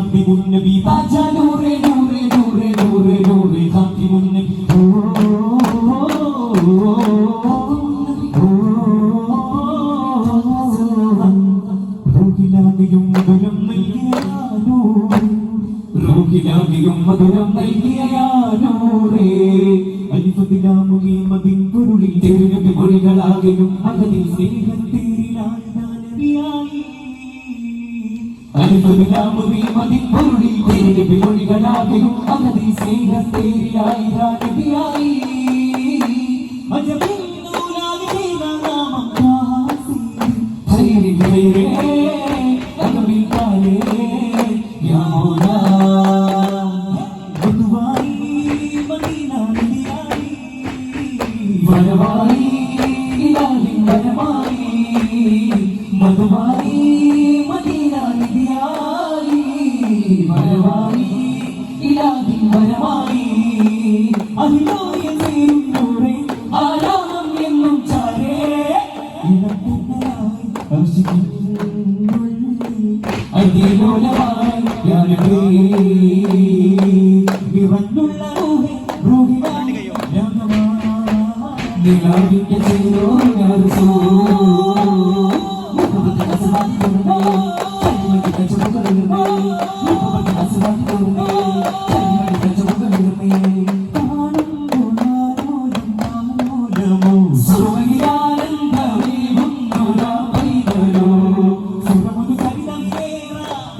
خاتم النبي باجا نور نور نور نور نور خاتم النبي ും മധുരം നൽകിയാനോ റോഹിലാമിയും മധുരം നൽകിയാനോറേ അലിഫിലാമുകി മതിൻ പൊരുളിൽ തെരുവിളാകയും അകതിൽ സ്നേഹത്തേരിലായ കാലേ യാ മൗലാ മധുവായി മദീന നദിയായി വരവായി വരവായി അതിലോയ ചേരുന്നൂറെ ആരാമം എന്നും ചാരേ. ഇടത്തുന്നതായി അതിലോലമായി ഞാനേ വിവന്നുള്ള റൂഹി റൂഹിനായി നിലാവിന്റെ ചേരോ ഞാൻ സോ. മുഖത്ത് അസമാതി തോന്നുന്നു കൈമടി കച്ചവടങ്ങളുമേ മുഖത്ത്